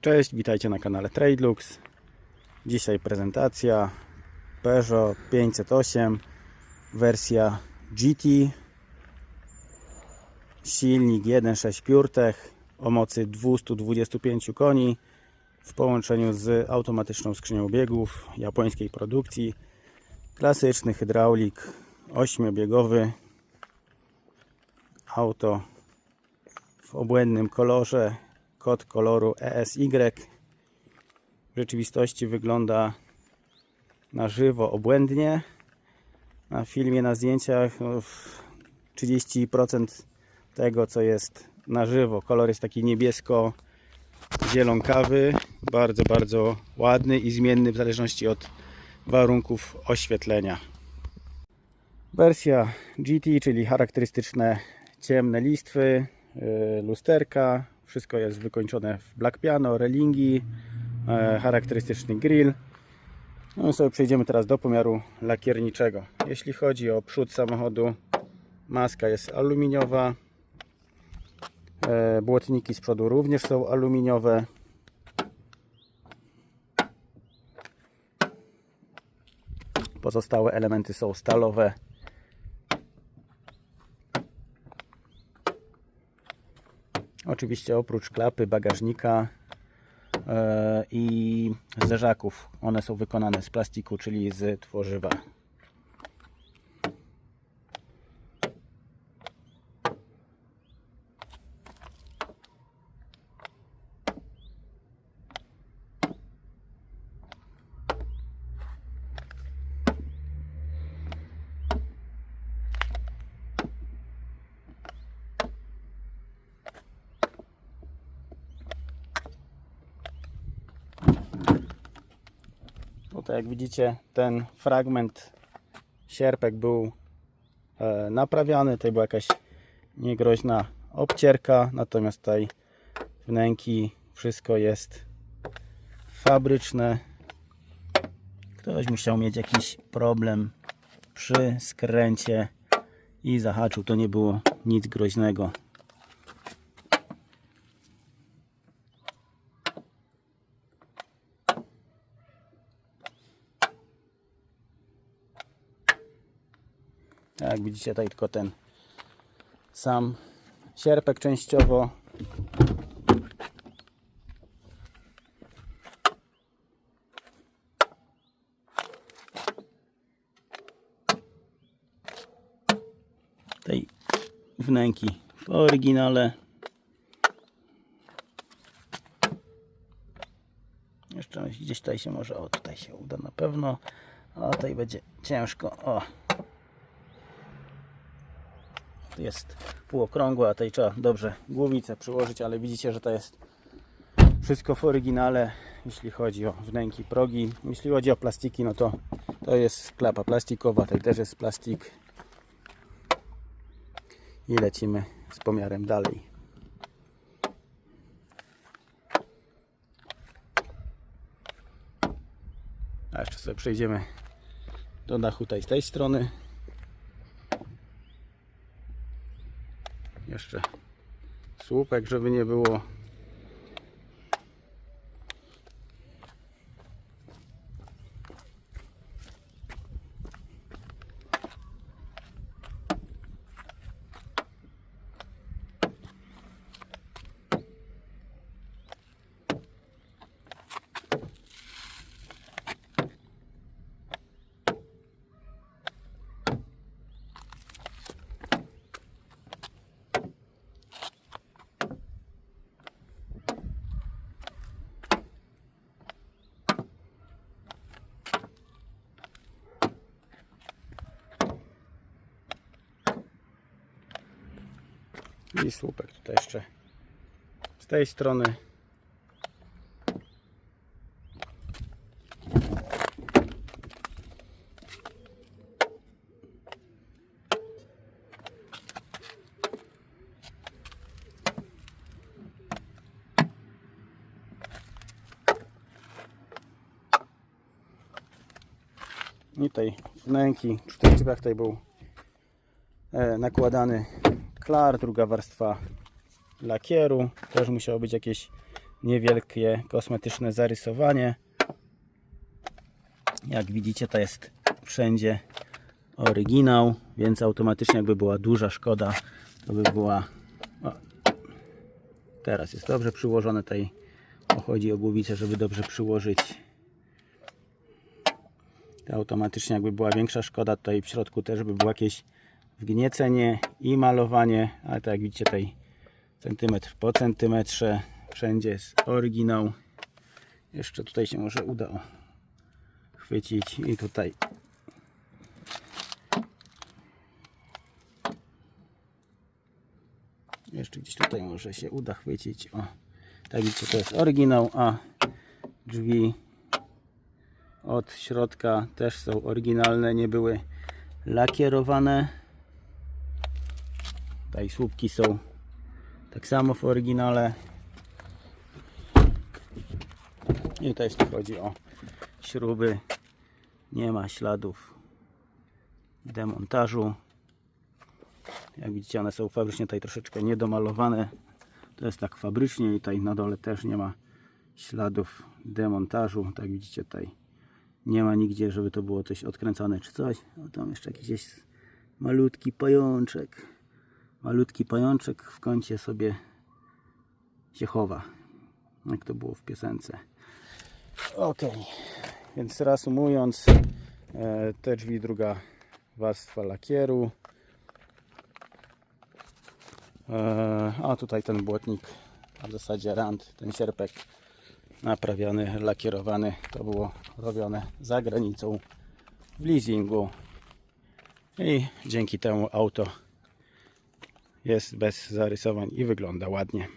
Cześć, witajcie na kanale Tradelux. Dzisiaj prezentacja Peugeot 508 wersja GT. Silnik 1.6 PureTech o mocy 225 koni w połączeniu z automatyczną skrzynią biegów japońskiej produkcji. Klasyczny hydraulik 8-biegowy. Auto w obłędnym kolorze kod koloru ESY. W rzeczywistości wygląda na żywo obłędnie. Na filmie, na zdjęciach no, w 30% tego co jest na żywo. Kolor jest taki niebiesko zielonkawy, bardzo, bardzo ładny i zmienny w zależności od warunków oświetlenia. Wersja GT, czyli charakterystyczne ciemne listwy, yy, lusterka, wszystko jest wykończone w black piano, relingi, e, charakterystyczny grill. No i sobie przejdziemy teraz do pomiaru lakierniczego. Jeśli chodzi o przód samochodu, maska jest aluminiowa, e, błotniki z przodu również są aluminiowe. Pozostałe elementy są stalowe. Oczywiście oprócz klapy bagażnika e, i zderzaków. One są wykonane z plastiku, czyli z tworzywa. Jak widzicie ten fragment sierpek był e, naprawiany. Tutaj była jakaś niegroźna obcierka, natomiast tutaj wnęki wszystko jest fabryczne. Ktoś musiał mieć jakiś problem przy skręcie i zahaczył. To nie było nic groźnego. Jak widzicie tutaj tylko ten sam sierpek częściowo. Tej wnęki w oryginale. Jeszcze gdzieś tutaj się może, o tutaj się uda na pewno, a tutaj będzie ciężko. O, jest półokrągła, a tej trzeba dobrze głowicę przyłożyć, ale widzicie, że to jest wszystko w oryginale, jeśli chodzi o wnęki, progi. Jeśli chodzi o plastiki, no to to jest klapa plastikowa, też jest plastik. I lecimy z pomiarem dalej. A jeszcze sobie przejdziemy do dachu tutaj z tej strony. Jeszcze słupek, żeby nie było. I słupek tutaj jeszcze z tej strony. I tutaj wnęki, w drzwiach tutaj był e, nakładany klar, druga warstwa lakieru, też musiało być jakieś niewielkie kosmetyczne zarysowanie. Jak widzicie, to jest wszędzie oryginał, więc automatycznie jakby była duża szkoda, to by była... O, teraz jest dobrze przyłożone tutaj. O, chodzi o głowicę, żeby dobrze przyłożyć. To automatycznie jakby była większa szkoda, tutaj w środku też by było jakieś wgniecenie i malowanie, ale tak jak widzicie tutaj centymetr po centymetrze, wszędzie jest oryginał. Jeszcze tutaj się może uda chwycić i tutaj jeszcze gdzieś tutaj może się uda chwycić. O, tak widzicie, to jest oryginał, a drzwi od środka też są oryginalne, nie były lakierowane. Tutaj słupki są tak samo w oryginale. I tutaj jeśli chodzi o śruby, nie ma śladów demontażu. Jak widzicie, one są fabrycznie tutaj troszeczkę niedomalowane. To jest tak fabrycznie i tutaj na dole też nie ma śladów demontażu. Tak widzicie tutaj nie ma nigdzie, żeby to było coś odkręcone czy coś. O, tam jeszcze jakiś jest malutki pajączek. Malutki pajączek w kącie sobie się chowa. Jak to było w piosence. Ok, więc reasumując, e, te drzwi druga warstwa lakieru. E, A tutaj ten błotnik, a w zasadzie rand, ten sierpek naprawiony, lakierowany. To było robione za granicą w leasingu. I dzięki temu auto jest bez zarysowań i wygląda ładnie.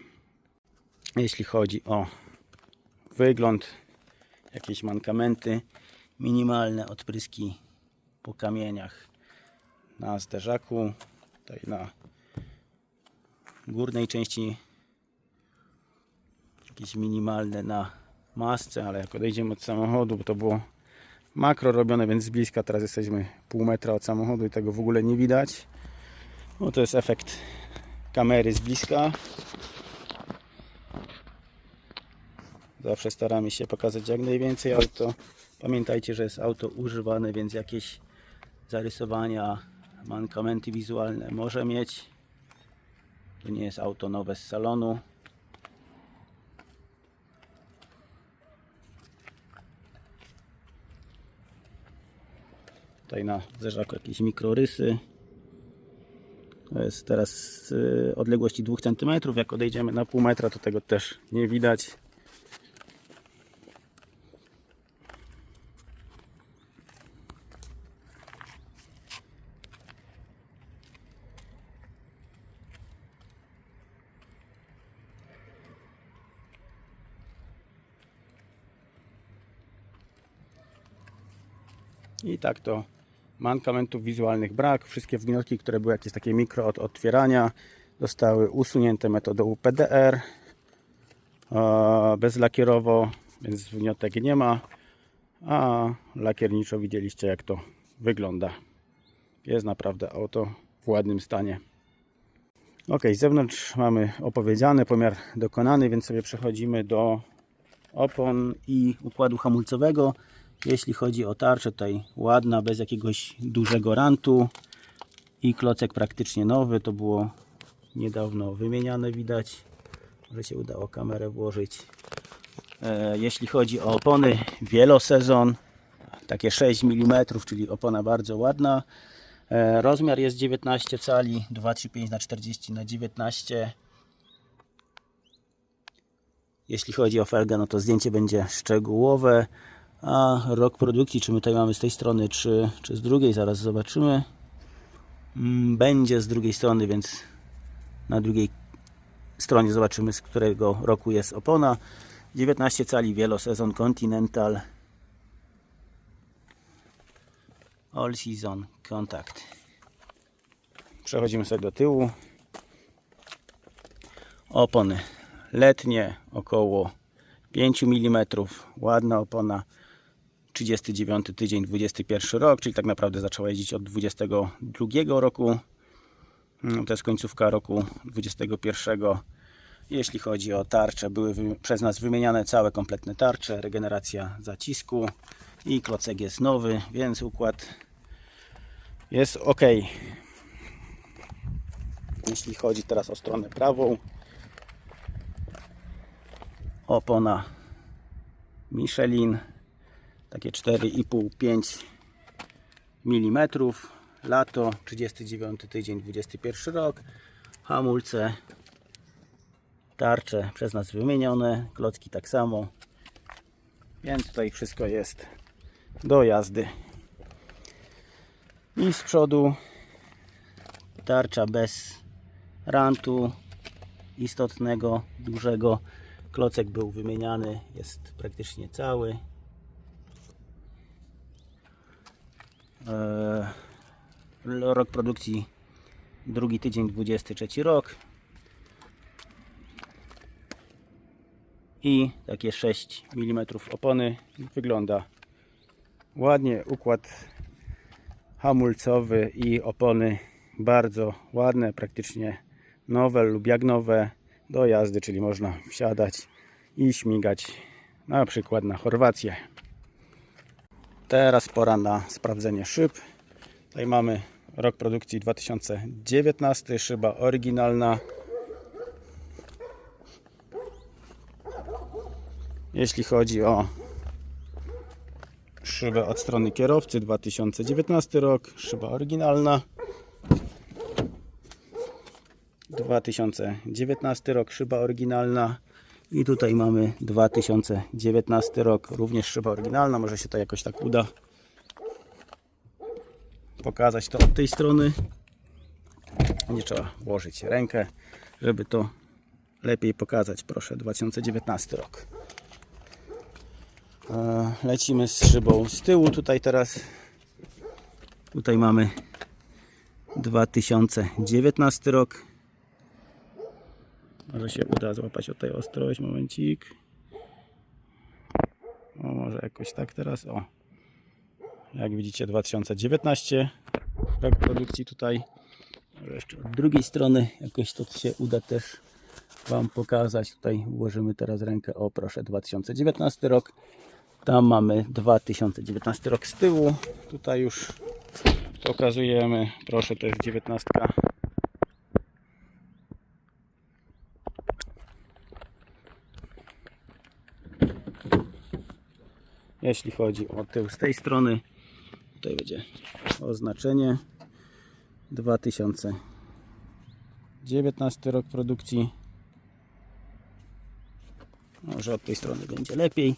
Jeśli chodzi o wygląd, jakieś mankamenty, minimalne odpryski po kamieniach na zderzaku, tutaj na górnej części jakieś minimalne na masce, ale jak odejdziemy od samochodu, bo to było makro robione, więc z bliska teraz jesteśmy pół metra od samochodu i tego w ogóle nie widać. No to jest efekt kamery z bliska. Zawsze staramy się pokazać jak najwięcej auto. Pamiętajcie, że jest auto używane, więc jakieś zarysowania, mankamenty wizualne może mieć. To nie jest auto nowe z salonu. Tutaj na zderzaku jakieś mikrorysy. To jest teraz y, odległości 2 cm. Jak odejdziemy na pół metra, to tego też nie widać. I tak to mankamentów wizualnych brak. Wszystkie wgnioski, które były jakieś takie mikro od otwierania, zostały usunięte metodą PDR. Bezlakierowo, więc wniotek nie ma. A lakierniczo widzieliście jak to wygląda. Jest naprawdę auto w ładnym stanie. Ok, z zewnątrz mamy opowiedziane, pomiar dokonany, więc sobie przechodzimy do opon i układu hamulcowego. Jeśli chodzi o tarczę, tutaj ładna, bez jakiegoś dużego rantu i klocek praktycznie nowy. To było niedawno wymieniane, widać. Może się udało kamerę włożyć. E, Jeśli chodzi o opony, wielosezon, takie 6 mm, czyli opona bardzo ładna. E, Rozmiar jest 19 cali, 235 na 40 na 19 jeśli chodzi o felgę, no to zdjęcie będzie szczegółowe. A rok produkcji, czy my tutaj mamy z tej strony, czy, czy z drugiej, zaraz zobaczymy. Mm, Będzie z drugiej strony, więc na drugiej stronie zobaczymy, z którego roku jest opona. 19 cali wielosezon Continental All Season Contact. Przechodzimy sobie do tyłu. Opony letnie około 5 mm. Ładna opona. 39 tydzień, 21 rok, czyli tak naprawdę zaczęła jeździć od 22 roku. Mm, To jest końcówka roku 21. Jeśli chodzi o tarcze, były przez nas wymieniane całe kompletne tarcze, regeneracja zacisku i klocek jest nowy, więc układ jest ok. Jeśli chodzi teraz o stronę prawą, opona Michelin, takie 4,5-5 mm, lato, 39 tydzień, 21 rok, hamulce, tarcze przez nas wymienione, klocki tak samo, więc tutaj wszystko jest do jazdy. I z przodu tarcza bez rantu istotnego, dużego. Klocek był wymieniany, jest praktycznie cały. Rok produkcji drugi tydzień, 23 rok. I takie 6 mm opony. Wygląda ładnie. Układ hamulcowy i opony bardzo ładne, praktycznie nowe lub jak nowe do jazdy, czyli można wsiadać i śmigać na przykład na Chorwację. Teraz pora na sprawdzenie szyb. Tutaj mamy rok produkcji 2019, szyba oryginalna. Jeśli chodzi o szybę od strony kierowcy 2019 rok, szyba oryginalna. 2019 rok, szyba oryginalna. I tutaj mamy 2019 rok, również szyba oryginalna. Może się to jakoś tak uda pokazać to od tej strony. Nie trzeba włożyć rękę, żeby to lepiej pokazać. Proszę, 2019 rok. E, Lecimy z szybą z tyłu tutaj teraz. Tutaj mamy 2019 rok. Może się uda złapać o tej ostrość. Momencik. O, może jakoś tak teraz. O. Jak widzicie 2019 rok produkcji tutaj. Może jeszcze od drugiej strony jakoś to się uda też Wam pokazać. Tutaj ułożymy teraz rękę. O proszę 2019 rok. Tam mamy 2019 rok z tyłu. Tutaj już pokazujemy. Proszę to jest 19. Jeśli chodzi o tył z tej strony, tutaj będzie oznaczenie 2019 rok produkcji. Może od tej strony będzie lepiej.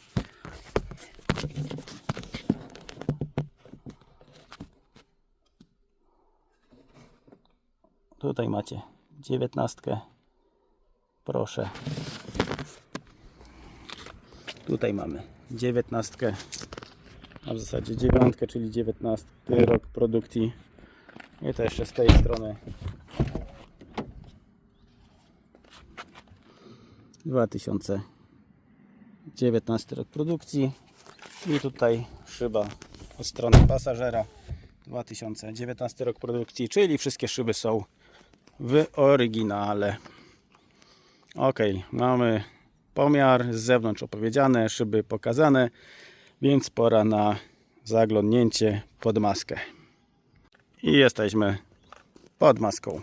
Tutaj macie 19. Proszę. Tutaj mamy 19, a w zasadzie 9, czyli 19 rok produkcji. I to jeszcze z tej strony 2019 rok produkcji i tutaj szyba od strony pasażera 2019 rok produkcji, czyli wszystkie szyby są w oryginale. Ok, mamy pomiar z zewnątrz opowiedziane, szyby pokazane, więc pora na zaglądnięcie pod maskę. I jesteśmy pod maską.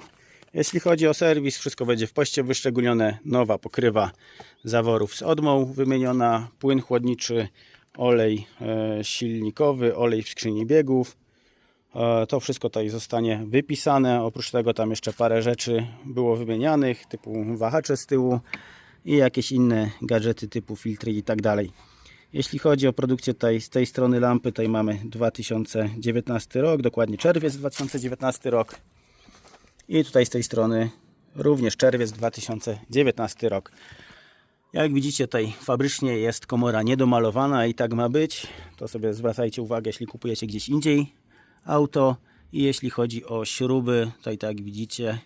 Jeśli chodzi o serwis, wszystko będzie w poście wyszczególnione. Nowa pokrywa zaworów z odmą wymieniona, płyn chłodniczy, olej e, silnikowy, olej w skrzyni biegów. E, To wszystko tutaj zostanie wypisane. Oprócz tego tam jeszcze parę rzeczy było wymienianych, typu wahacze z tyłu i jakieś inne gadżety typu filtry i tak dalej. Jeśli chodzi o produkcję tutaj z tej strony lampy, tutaj mamy 2019 rok, dokładnie czerwiec 2019 rok. I tutaj z tej strony również czerwiec 2019 rok. Jak widzicie tutaj fabrycznie jest komora niedomalowana i tak ma być. To sobie zwracajcie uwagę, jeśli kupujecie gdzieś indziej auto. I jeśli chodzi o śruby, tutaj tak widzicie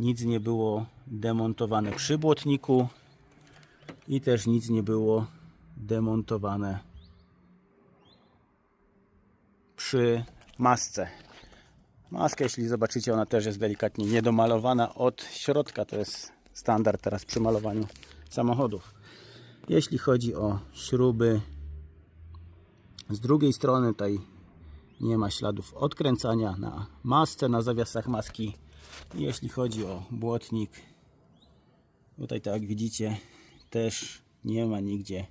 nic nie było demontowane przy błotniku i też nic nie było demontowane przy masce. Maska, jeśli zobaczycie, ona też jest delikatnie niedomalowana od środka. To jest standard teraz przy malowaniu samochodów. Jeśli chodzi o śruby, z drugiej strony tutaj nie ma śladów odkręcania na masce, na zawiasach maski. Jeśli chodzi o błotnik, tutaj tak jak widzicie, też nie ma nigdzie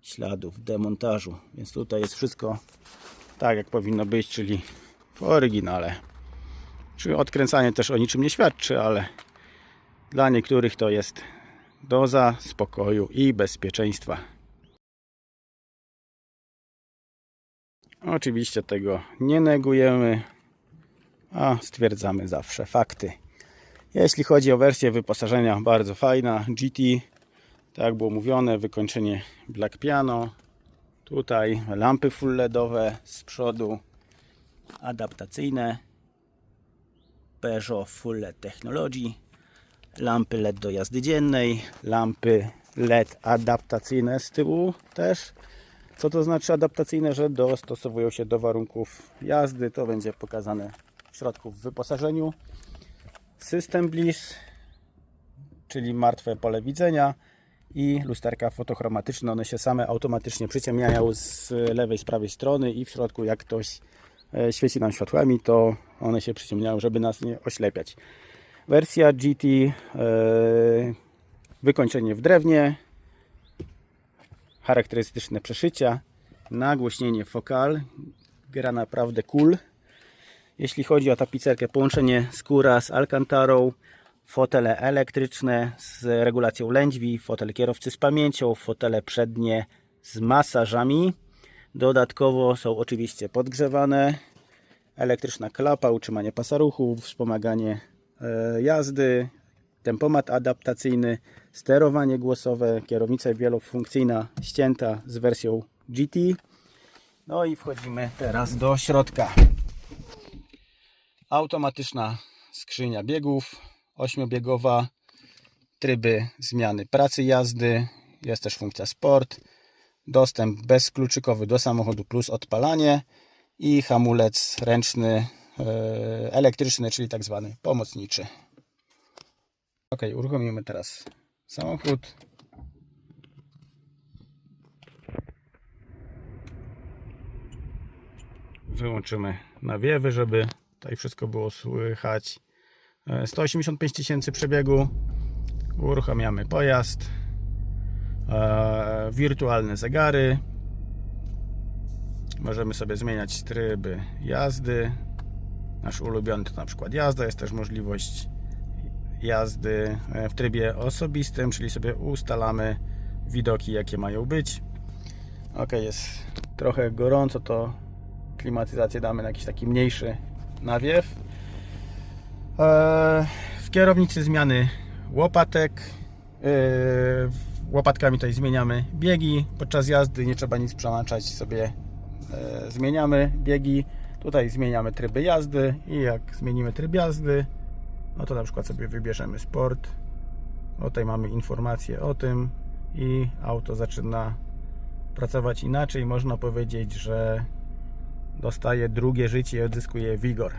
śladów demontażu, więc tutaj jest wszystko tak jak powinno być, czyli w oryginale. Czy odkręcanie też o niczym nie świadczy, ale dla niektórych to jest doza spokoju i bezpieczeństwa. Oczywiście tego nie negujemy, a stwierdzamy zawsze fakty. Jeśli chodzi o wersję wyposażenia, bardzo fajna. GT, tak jak było mówione, wykończenie Black Piano. Tutaj lampy full LEDowe z przodu, adaptacyjne. Peugeot Full LED Technology. Lampy LED do jazdy dziennej, lampy LED adaptacyjne z tyłu też. Co to znaczy adaptacyjne? Że dostosowują się do warunków jazdy. To będzie pokazane w środku w wyposażeniu. System Bliss, czyli martwe pole widzenia i lusterka fotochromatyczne. One się same automatycznie przyciemniają z lewej, z prawej strony i w środku jak ktoś e, świeci nam światłami, to one się przyciemniają, żeby nas nie oślepiać. Wersja GT e, wykończenie w drewnie, charakterystyczne przeszycia, nagłośnienie fokal, gra naprawdę cool. Jeśli chodzi o tapicerkę, połączenie skóra z alkantarą, fotele elektryczne z regulacją lędźwi, fotel kierowcy z pamięcią, fotele przednie z masażami. Dodatkowo są oczywiście podgrzewane, elektryczna klapa, utrzymanie pasa ruchu, wspomaganie e, jazdy, tempomat adaptacyjny, sterowanie głosowe, kierownica wielofunkcyjna ścięta z wersją GT. No i wchodzimy teraz do środka. Automatyczna skrzynia biegów, ośmiobiegowa, tryby zmiany pracy jazdy, jest też funkcja sport, dostęp bezkluczykowy do samochodu plus odpalanie i hamulec ręczny e, elektryczny, czyli tak zwany pomocniczy. Ok, uruchomimy teraz samochód. Wyłączymy nawiewy, żeby tutaj wszystko było słychać. E, 185 tysięcy przebiegu. Uruchamiamy pojazd. E, wirtualne zegary. Możemy sobie zmieniać tryby jazdy. Nasz ulubiony to na przykład jazda. Jest też możliwość jazdy e, w trybie osobistym, czyli sobie ustalamy widoki, jakie mają być. Ok, jest trochę gorąco, to klimatyzację damy na jakiś taki mniejszy nawiew. E, W kierownicy zmiany łopatek. E, Łopatkami tutaj zmieniamy biegi. Podczas jazdy nie trzeba nic przełączać, sobie e, zmieniamy biegi. Tutaj zmieniamy tryby jazdy i jak zmienimy tryb jazdy, no to na przykład sobie wybierzemy sport. O, Tutaj mamy informację o tym i auto zaczyna pracować inaczej. Można powiedzieć, że dostaje drugie życie i odzyskuje wigor.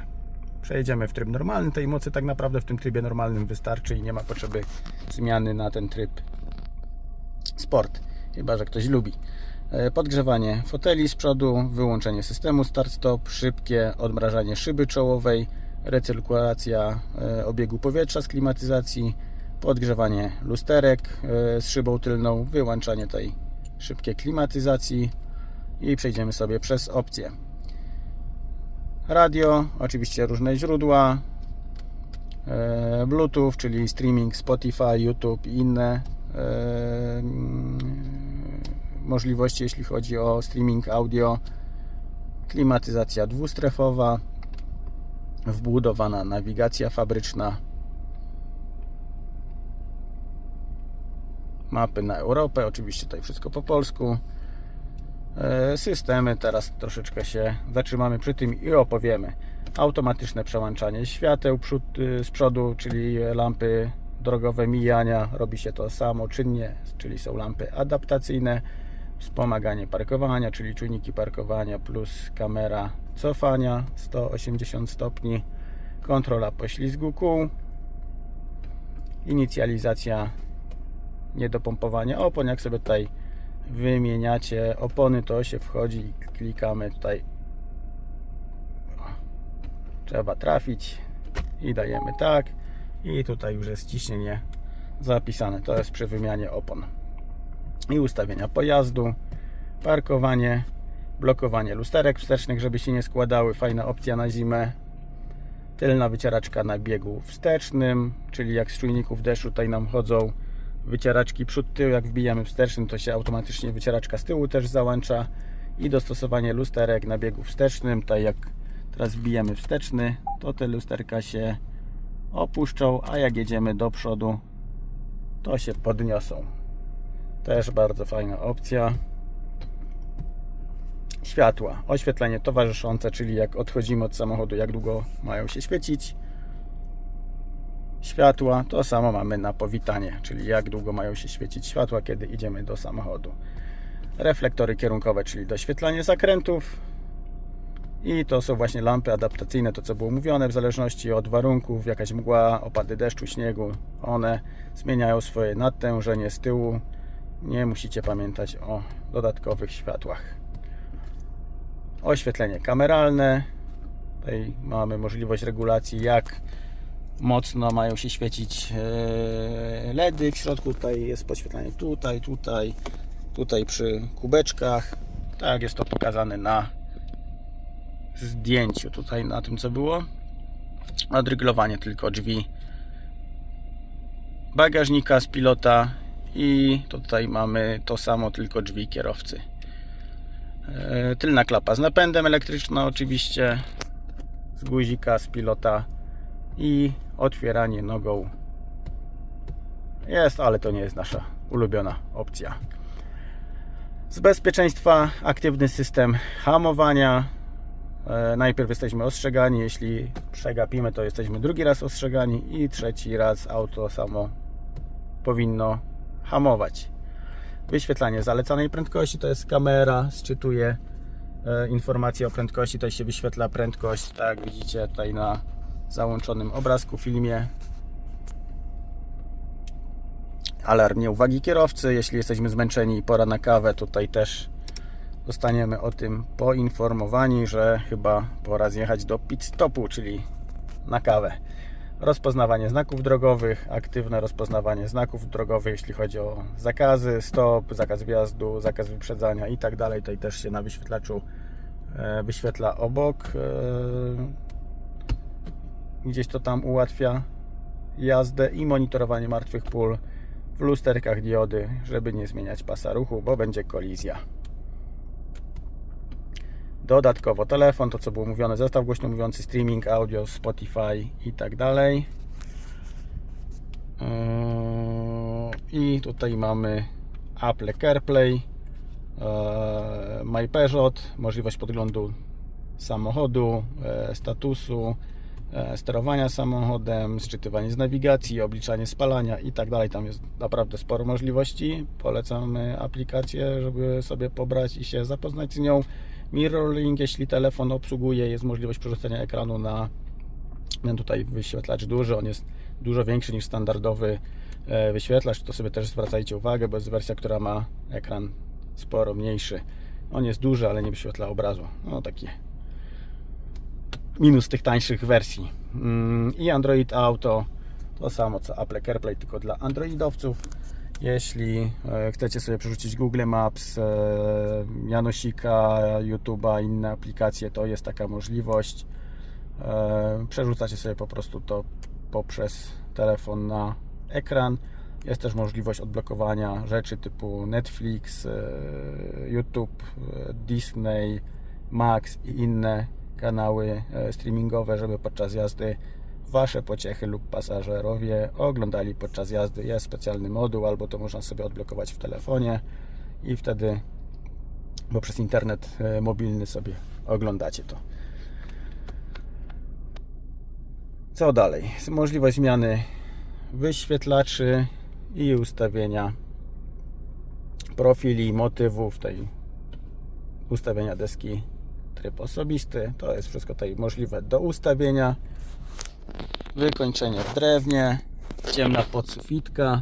Przejdziemy w tryb normalny. Tej mocy tak naprawdę w tym trybie normalnym wystarczy i nie ma potrzeby zmiany na ten tryb sport. Chyba, że ktoś lubi. E, Podgrzewanie foteli z przodu, wyłączenie systemu start-stop, szybkie odmrażanie szyby czołowej, recyrkulacja e, obiegu powietrza z klimatyzacji, podgrzewanie lusterek e, z szybą tylną, wyłączanie tej szybkiej klimatyzacji i przejdziemy sobie przez opcje. Radio, oczywiście różne źródła, e, Bluetooth, czyli streaming Spotify, YouTube i inne e, mm, możliwości, jeśli chodzi o streaming audio, klimatyzacja dwustrefowa, wbudowana nawigacja fabryczna, mapy na Europę, oczywiście tutaj wszystko po polsku. E, Systemy, teraz troszeczkę się zatrzymamy przy tym i opowiemy. Automatyczne przełączanie świateł przód, y, z przodu, czyli lampy drogowe mijania, robi się to samoczynnie, czyli są lampy adaptacyjne. Wspomaganie parkowania, czyli czujniki parkowania plus kamera cofania 180 stopni, kontrola poślizgu kół inicjalizacja nie do pompowania opon. Jak sobie tutaj wymieniacie opony, to się wchodzi i klikamy tutaj. Trzeba trafić i dajemy tak. I tutaj już jest ciśnienie zapisane. To jest przy wymianie opon. I ustawienia pojazdu, parkowanie, blokowanie lusterek wstecznych, żeby się nie składały. Fajna opcja na zimę. Tylna wycieraczka na biegu wstecznym, czyli jak z czujników deszczu tutaj nam chodzą wycieraczki przód tył, jak wbijamy wstecznym, to się automatycznie wycieraczka z tyłu też załącza i dostosowanie lusterek na biegu wstecznym, tutaj jak teraz wbijamy wsteczny, to te lusterka się opuszczą, a jak jedziemy do przodu, to się podniosą. Też bardzo fajna opcja. Światła, oświetlenie towarzyszące, czyli jak odchodzimy od samochodu, jak długo mają się świecić światła, to samo mamy na powitanie, czyli jak długo mają się świecić światła, kiedy idziemy do samochodu. Reflektory kierunkowe, czyli doświetlanie zakrętów. I to są właśnie lampy adaptacyjne, to co było mówione, w zależności od warunków, jakaś mgła, opady deszczu, śniegu, one zmieniają swoje nadtężenie z tyłu. Nie musicie pamiętać o dodatkowych światłach. Oświetlenie kameralne. Tutaj mamy możliwość regulacji, jak mocno mają się świecić e, LEDy. W środku tutaj jest podświetlanie tutaj, tutaj, tutaj przy kubeczkach. Tak jest to pokazane na zdjęciu tutaj na tym co było. Odryglowanie tylko drzwi bagażnika z pilota i tutaj mamy to samo tylko drzwi kierowcy. E, Tylna klapa z napędem elektryczną oczywiście z guzika z pilota i otwieranie nogą jest, ale to nie jest nasza ulubiona opcja. Z bezpieczeństwa aktywny system hamowania. E, Najpierw jesteśmy ostrzegani, jeśli przegapimy, to jesteśmy drugi raz ostrzegani i trzeci raz auto samo powinno hamować. Wyświetlanie zalecanej prędkości to jest kamera, sczytuje e, informacje o prędkości, tutaj się wyświetla prędkość, tak widzicie tutaj na załączonym obrazku, filmie. Alarm nieuwagi kierowcy, jeśli jesteśmy zmęczeni i pora na kawę, tutaj też zostaniemy o tym poinformowani, że chyba pora zjechać do pit stopu, czyli na kawę. Rozpoznawanie znaków drogowych, aktywne rozpoznawanie znaków drogowych, jeśli chodzi o zakazy, stop, zakaz wjazdu, zakaz wyprzedzania i tak dalej. Tutaj też się na wyświetlaczu e, wyświetla obok. Gdzieś to tam ułatwia jazdę i monitorowanie martwych pól w lusterkach diody, żeby nie zmieniać pasa ruchu, bo będzie kolizja. Dodatkowo telefon, to co było mówione, zestaw głośno mówiący, streaming, audio, Spotify i tak dalej. Yy, I tutaj mamy Apple CarPlay, yy, My Peugeot, możliwość podglądu samochodu, yy, statusu, sterowania samochodem, sczytywanie z nawigacji, obliczanie spalania i tak dalej. Tam jest naprawdę sporo możliwości. Polecamy aplikację, żeby sobie pobrać i się zapoznać z nią. Mirroring, jeśli telefon obsługuje, jest możliwość przerzucenia ekranu na ten tutaj wyświetlacz duży, on jest dużo większy niż standardowy e, wyświetlacz, to sobie też zwracajcie uwagę, bo jest wersja, która ma ekran sporo mniejszy. On jest duży, ale nie wyświetla obrazu. No takie minus tych tańszych wersji. Mm, I Android Auto to samo co Apple CarPlay, tylko dla androidowców. Jeśli e, chcecie sobie przerzucić Google Maps, e, Janosika, YouTube'a, inne aplikacje, to jest taka możliwość. E, Przerzucacie sobie po prostu to poprzez telefon na ekran. Jest też możliwość odblokowania rzeczy typu Netflix, YouTube, Disney, Max i inne kanały e, streamingowe, żeby podczas jazdy Wasze pociechy lub pasażerowie oglądali podczas jazdy. Jest specjalny moduł, albo to można sobie odblokować w telefonie i wtedy poprzez internet e, mobilny sobie oglądacie to. Co dalej? Możliwość zmiany wyświetlaczy i ustawienia profili, motywów, tej ustawienia deski tryb osobisty. To jest wszystko tutaj możliwe do ustawienia. Wykończenie w drewnie. ciemna podsufitka.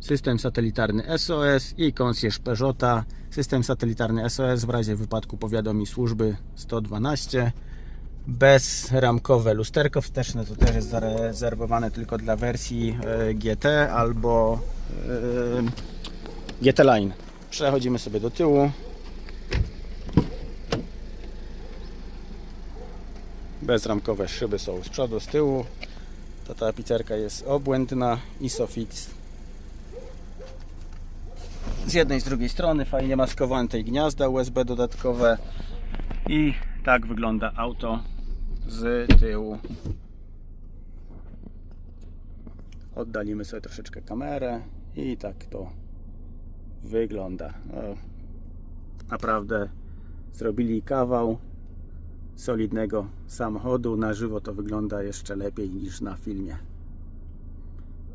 System satelitarny SOS i concierge Peugeota. System satelitarny SOS w razie wypadku powiadomi służby 112. Bezramkowe lusterko wsteczne to też jest zarezerwowane tylko dla wersji e, GT albo e, GT Line. Przechodzimy sobie do tyłu. Bezramkowe szyby są z przodu, z tyłu. Ta tapicerka jest obłędna, Isofix. Z jednej, z drugiej strony fajnie maskowane tej gniazda USB dodatkowe. I tak wygląda auto z tyłu. Oddalimy sobie troszeczkę kamerę i tak to wygląda. Naprawdę zrobili kawał solidnego samochodu. Na żywo to wygląda jeszcze lepiej niż na filmie.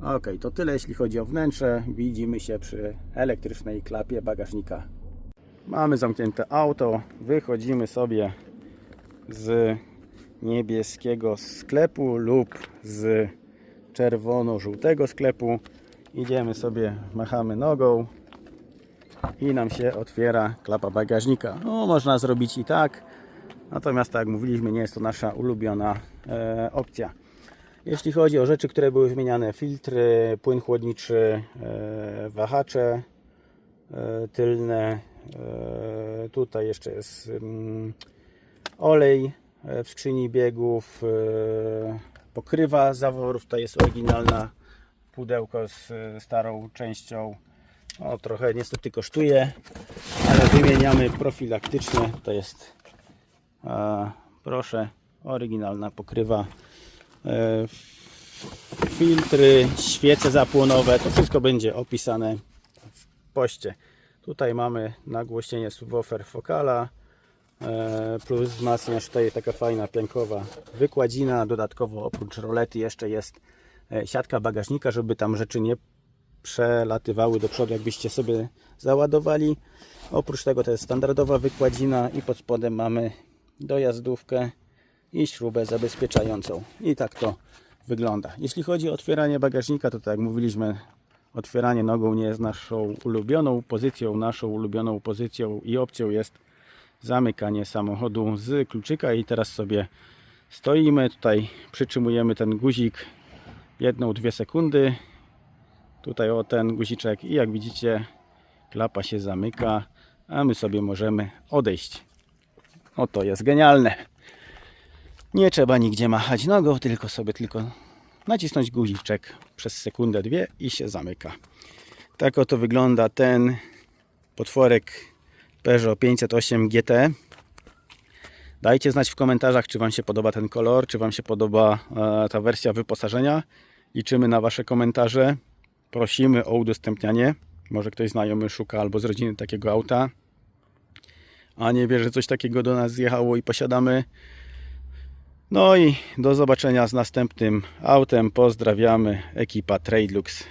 Ok, to tyle jeśli chodzi o wnętrze. Widzimy się przy elektrycznej klapie bagażnika. Mamy zamknięte auto. Wychodzimy sobie z niebieskiego sklepu lub z czerwono-żółtego sklepu. Idziemy sobie, machamy nogą i nam się otwiera klapa bagażnika. No, można zrobić i tak, natomiast tak jak mówiliśmy, nie jest to nasza ulubiona e, opcja. Jeśli chodzi o rzeczy, które były wymieniane, filtry, płyn chłodniczy, e, wahacze e, tylne, e, tutaj jeszcze jest mm, olej e, w skrzyni biegów, e, pokrywa zaworów, to jest oryginalna pudełko z e, starą częścią. O, trochę niestety kosztuje, ale wymieniamy profilaktycznie. To jest, e, proszę, oryginalna pokrywa. E, filtry, świece zapłonowe, to wszystko będzie opisane w poście. Tutaj mamy nagłośnienie subwoofer Focala e, plus wzmacniacz, tutaj taka fajna piankowa wykładzina, dodatkowo oprócz rolety jeszcze jest e, siatka bagażnika, żeby tam rzeczy nie przelatywały do przodu, jakbyście sobie załadowali. Oprócz tego to jest standardowa wykładzina i pod spodem mamy dojazdówkę i śrubę zabezpieczającą. I tak to wygląda. Jeśli chodzi o otwieranie bagażnika, to tak jak mówiliśmy, otwieranie nogą nie jest naszą ulubioną pozycją. Naszą ulubioną pozycją i opcją jest zamykanie samochodu z kluczyka i teraz sobie stoimy, tutaj przytrzymujemy ten guzik jedną, dwie sekundy tutaj o ten guziczek i jak widzicie klapa się zamyka, a my sobie możemy odejść. O to jest genialne. Nie trzeba nigdzie machać nogą, tylko sobie tylko nacisnąć guziczek przez sekundę, dwie i się zamyka. Tak oto wygląda ten potworek Peugeot 508 GT. Dajcie znać w komentarzach, czy Wam się podoba ten kolor, czy Wam się podoba e, ta wersja wyposażenia. Liczymy na Wasze komentarze. Prosimy o udostępnianie. Może ktoś znajomy szuka albo z rodziny takiego auta, a nie wie, że coś takiego do nas zjechało i posiadamy. No i do zobaczenia z następnym autem. Pozdrawiamy, ekipa Tradelux.